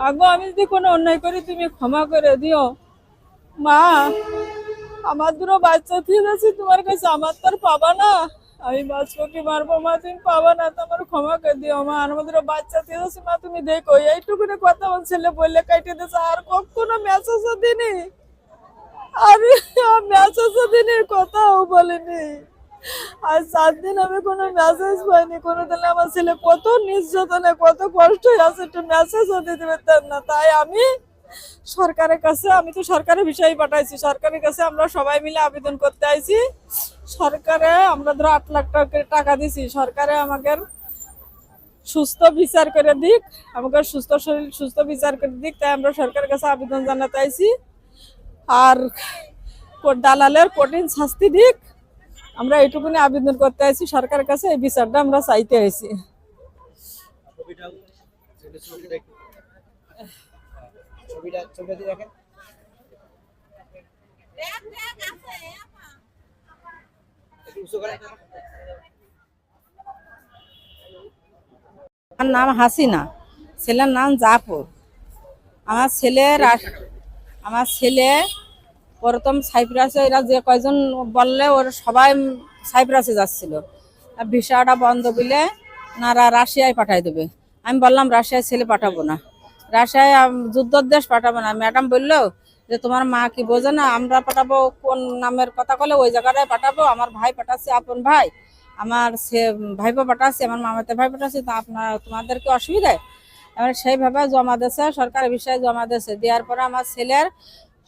আগো, আমি যদি কোনো অন্যায় করি, তুমি ক্ষমা করে দিও। মা, আমার দুটো বাচ্চা ঠিক আছে তোমার কাছে আমার তো আর পাবা না। আমি বাঁচবো কি, মারবো? মা, তুমি পাবা না তোমার ক্ষমা করে দিও। মা, আর আমাদের বাচ্চা ঠিক আছে মা, তুমি দেখো, এইটুকুনি কথা আমার ছেলে বললে কাটিয়ে দিয়েছে, আর কখনো মেসেজও দিনি। আর মেসেজও দিনি কথাও বলিনি। আর সাত দিন আমি কোনো মেসেজ পাইনি। কোনো দিন আমার ছেলে কত নির্যাতনে, কত কষ্ট আছে, একটু মেসেজও দিতে পারতাম না। তাই আমি সরকারের কাছে, আমি তো সরকারের বিষয়ে পাঠাইছি। সরকারের কাছে আমরা সবাই মিলে আবেদন করতে আইছি। সরকারে আমরা ধরো আট লাখ টাকা টাকা দিছি। সরকারে আমাদের সুস্থ বিচার করে দিক। আমাকে সুস্থ শরীর, সুস্থ বিচার করে দিক। তাই আমরা সরকারের কাছে আবেদন জানাতে আইছি। আর দালালের কঠিন শাস্তি দিক। আমরা এইটুকুনি আবেদন করতে আইছি সরকারের কাছে এই বিচারটা আমরা চাইতে করে আমার নাম হাসিনা ছেলের নাম জাফর। আমার ছেলের আস- আমার ছেলে প্রথম সাইপ্রাসে এরা যে কয়জন বললে ওর সবাই সাইপ্রাসে যাচ্ছিল। ভিসাটা বন্ধ বলে ওনারা রাশিয়ায় পাঠাই দেবে। আমি বললাম, রাশিয়ায় ছেলে পাঠাবো না। রাশিয়ায় যুদ্ধর দেশ পাঠাবো না। ম্যাডাম বলল যে, তোমার মা কি বোঝে না? আমরা পাঠাবো, কোন নামের কথা বলে ওই জায়গাটায় পাঠাবো। আমার ভাই পাঠাচ্ছে, আপন ভাই। আমার সে, ভাইপো পাঠাচ্ছে, আমার মামাতে ভাই পাঠাচ্ছে, তা আপনার, তোমাদের কি অসুবিধা? এবার সেইভাবে জমা দিয়েছে, সরকারের বিষয়ে জমা দিয়েছে। দেওয়ার পরে আমার ছেলের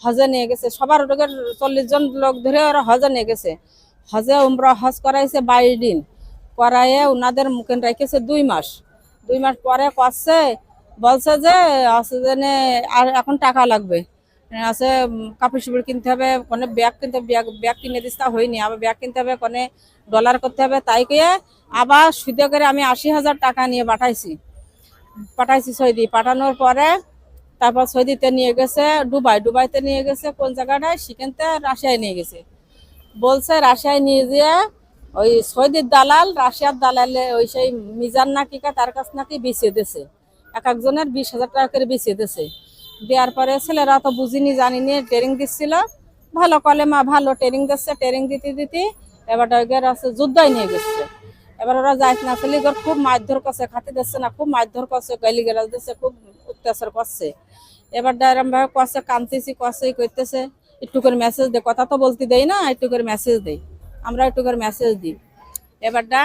হজে নিয়ে গেছে। সবার লোকের চল্লিশ জন লোক ধরে ওরা হজে নিয়ে গেছে। হজে উমরা হজ করাইছে বাইশ দিন। করাইয়ে ওনাদের মুখে রেখেছে দুই মাস। দুই মাস পরে করছে বলছে যে যে আর এখন টাকা লাগবে। আছে কাপড় চোপড় কিনতে হবে, কোনো ব্যাগ কিনতে ব্যাগ ব্যাগ কিনে দিস তা হয়নি। আবার ব্যাগ কিনতে হবে, কোনো ডলার করতে হবে, তাই কয়ে আবার সুদে করে আমি আশি হাজার টাকা নিয়ে পাঠাইছি। পাঠাইছি সৌদি পাঠানোর পরে তারপর সৌদিতে নিয়ে গেছে, দুবাই। দুবাইতে নিয়ে গেছে, কোন জায়গাটায়? সেখানতে রাশিয়ায় নিয়ে গেছে। বলছে রাশিয়ায় নিয়ে যেয়ে ওই সৌদির দালাল রাশিয়ার দালালে ওই সেই মিজান নাকিকা তার কাছ নাকি বিছিয়ে দিছে এক একজনের বিশ হাজার টাকা করে বিছিয়ে দিছে দেওয়ার পরে ছেলেরা তো বুঝিনি, জানিনি ট্রেনিং দিচ্ছিল। ভালো কলেমা, ভালো ট্রেনিং দিচ্ছে। ট্রেনিং দিতে দিতে এবার যুদ্ধই নিয়ে গেছে। এবার ওরা যাইতে না। চলে খুব মারধর করছে, খাতে দিচ্ছে না, খুব মারধর করছে, গালি গালাজ দিচ্ছে, খুব অত্যাচার করছে। এবার ডাইরাম ভাবে কষে কানতেছি কষে করতেছে একটু করে মেসেজ দে। কথা তো বলতে দেই না, একটু করে মেসেজ দেই আমরা একটু করে মেসেজ দিই। এবারটা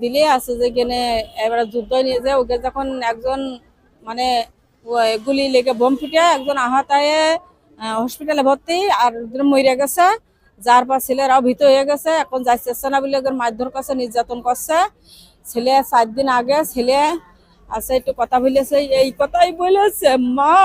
দিলে আছে যে গেনে এবার যুদ্ধ নিয়ে যায়। ওকে যখন একজন মানে গুলি লেগে বোম ফুটে একজন আহত হয়ে হসপিটালে ভর্তি, আর মরে গেছে। যার পর ছেলেরাও ভীত হয়ে গেছে, এখন যাইতেছে না বলে ওদের মারধর করছে নির্যাতন করছে ছেলে চার দিন আগে, ছেলে আছে একটু কথা বলেছে, এই কথাই বলেছে মা